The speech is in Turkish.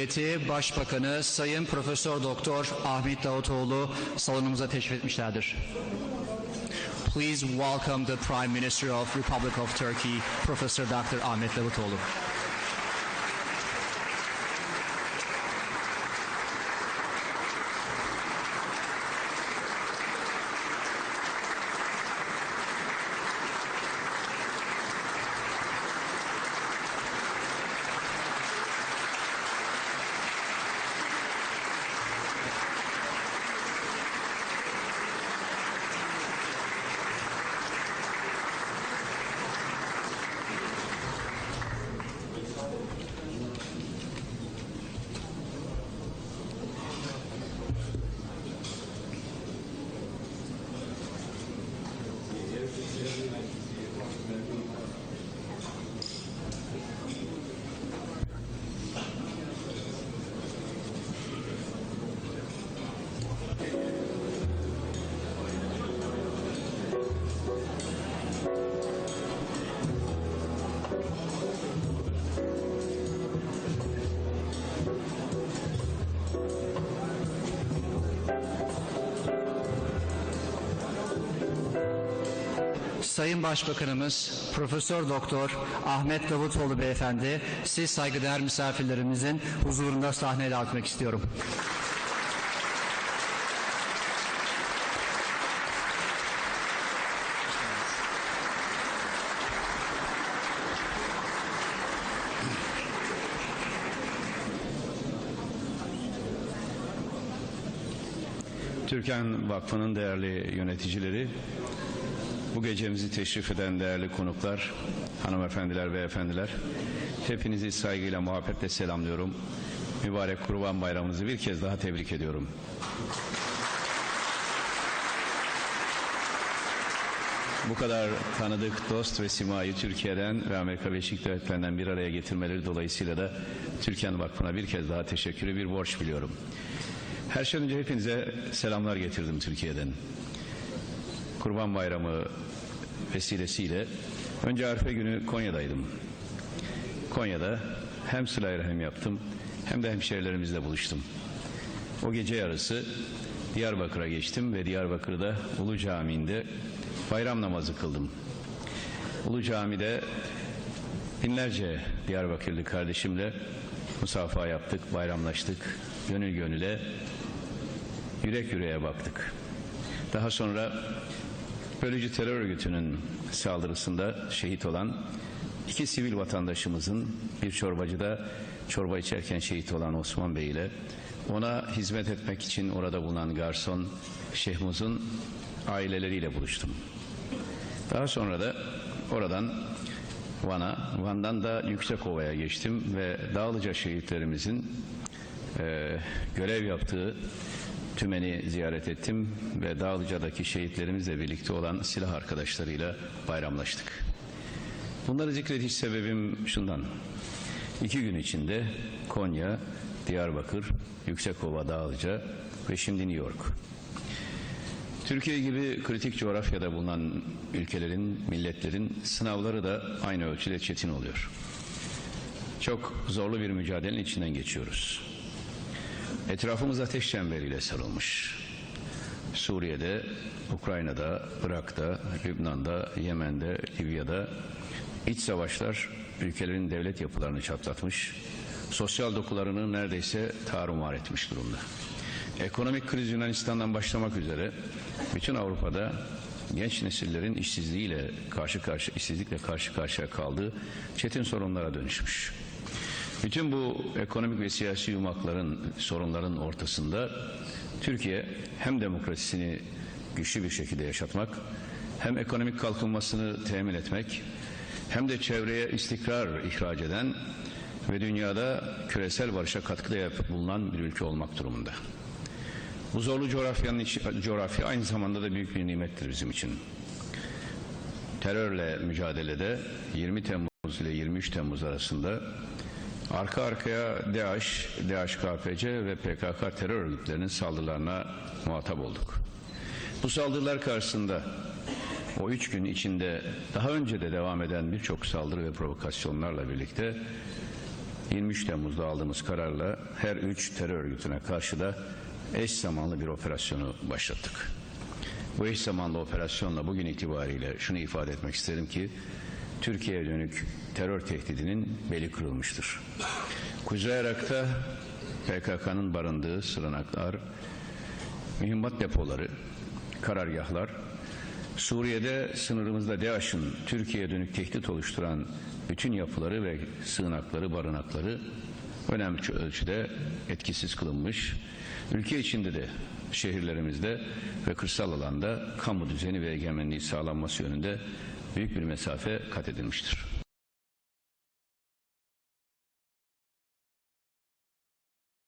Cumhuriyeti Başbakanı Sayın Profesör Doktor Ahmet Davutoğlu salonumuza teşrif etmişlerdir. Please welcome the Prime Minister of Republic of Turkey, Professor Dr. Ahmet Davutoğlu. Sayın Başbakanımız Profesör Doktor Ahmet Davutoğlu Beyefendi, siz saygıdeğer misafirlerimizin huzurunda sahneye davet etmek istiyorum. Türkan Vakfı'nın değerli yöneticileri, bu gecemizi teşrif eden değerli konuklar, hanımefendiler ve efendiler, hepinizi saygıyla, muhabbetle selamlıyorum. Mübarek Kurban Bayramınızı bir kez daha tebrik ediyorum. Bu kadar tanıdık dost ve simayı Türkiye'den ve Amerika Birleşik Devletleri'nden bir araya getirmeleri dolayısıyla da Türkan Vakfı'na bir kez daha teşekkürü bir borç biliyorum. Her şeyden önce hepinize selamlar getirdim Türkiye'den. Kurban Bayramı vesilesiyle önce Arife günü Konya'daydım. Konya'da hem sıla rahim yaptım hem de hemşehrilerimizle buluştum. O gece yarısı Diyarbakır'a geçtim ve Diyarbakır'da Ulu Camii'nde bayram namazı kıldım. Ulu Cami'de binlerce Diyarbakırlı kardeşimle musafaha yaptık, bayramlaştık, gönül gönüle, yürek yüreğe baktık. Daha sonra bölücü terör örgütünün saldırısında şehit olan iki sivil vatandaşımızın bir çorbacıda çorba içerken şehit olan Osman Bey ile ona hizmet etmek için orada bulunan garson Şehmuz'un aileleriyle buluştum. Daha sonra da oradan Van'a, Van'dan da Yüksekova'ya geçtim ve Dağlıca şehitlerimizin e, görev yaptığı tümeni ziyaret ettim ve Dağlıca'daki şehitlerimizle birlikte olan silah arkadaşlarıyla bayramlaştık. Bunları zikrediş sebebim şundan. İki gün içinde Konya, Diyarbakır, Yüksekova, Dağlıca ve şimdi New York. Türkiye gibi kritik coğrafyada bulunan ülkelerin, milletlerin sınavları da aynı ölçüde çetin oluyor. Çok zorlu bir mücadelenin içinden geçiyoruz. Etrafımız ateş çemberiyle sarılmış. Suriye'de, Ukrayna'da, Irak'ta, Lübnan'da, Yemen'de, Libya'da iç savaşlar ülkelerin devlet yapılarını çatlatmış, sosyal dokularını neredeyse tarumar etmiş durumda. Ekonomik kriz Yunanistan'dan başlamak üzere bütün Avrupa'da genç nesillerin işsizliğiyle karşı karşı işsizlikle karşı karşıya kaldığı çetin sorunlara dönüşmüş. Bütün bu ekonomik ve siyasi yumakların, sorunların ortasında Türkiye hem demokrasisini güçlü bir şekilde yaşatmak, hem ekonomik kalkınmasını temin etmek, hem de çevreye istikrar ihraç eden ve dünyada küresel barışa katkıda bulunan bir ülke olmak durumunda. Bu zorlu coğrafyanın coğrafya aynı zamanda da büyük bir nimettir bizim için. Terörle mücadelede 20 Temmuz ile 23 Temmuz arasında arka arkaya DAEŞ, DHKPC ve PKK terör örgütlerinin saldırılarına muhatap olduk. Bu saldırılar karşısında o üç gün içinde daha önce de devam eden birçok saldırı ve provokasyonlarla birlikte 23 Temmuz'da aldığımız kararla her üç terör örgütüne karşı da eş zamanlı bir operasyonu başlattık. Bu eş zamanlı operasyonla bugün itibariyle şunu ifade etmek isterim ki Türkiye'ye dönük terör tehdidinin beli kırılmıştır. Kuzey Irak'ta PKK'nın barındığı sığınaklar, mühimmat depoları, karargahlar, Suriye'de sınırımızda DAEŞ'in Türkiye'ye dönük tehdit oluşturan bütün yapıları ve sığınakları, barınakları önemli ölçüde etkisiz kılınmış. Ülke içinde de şehirlerimizde ve kırsal alanda kamu düzeni ve egemenliği sağlanması yönünde büyük bir mesafe kat edilmiştir.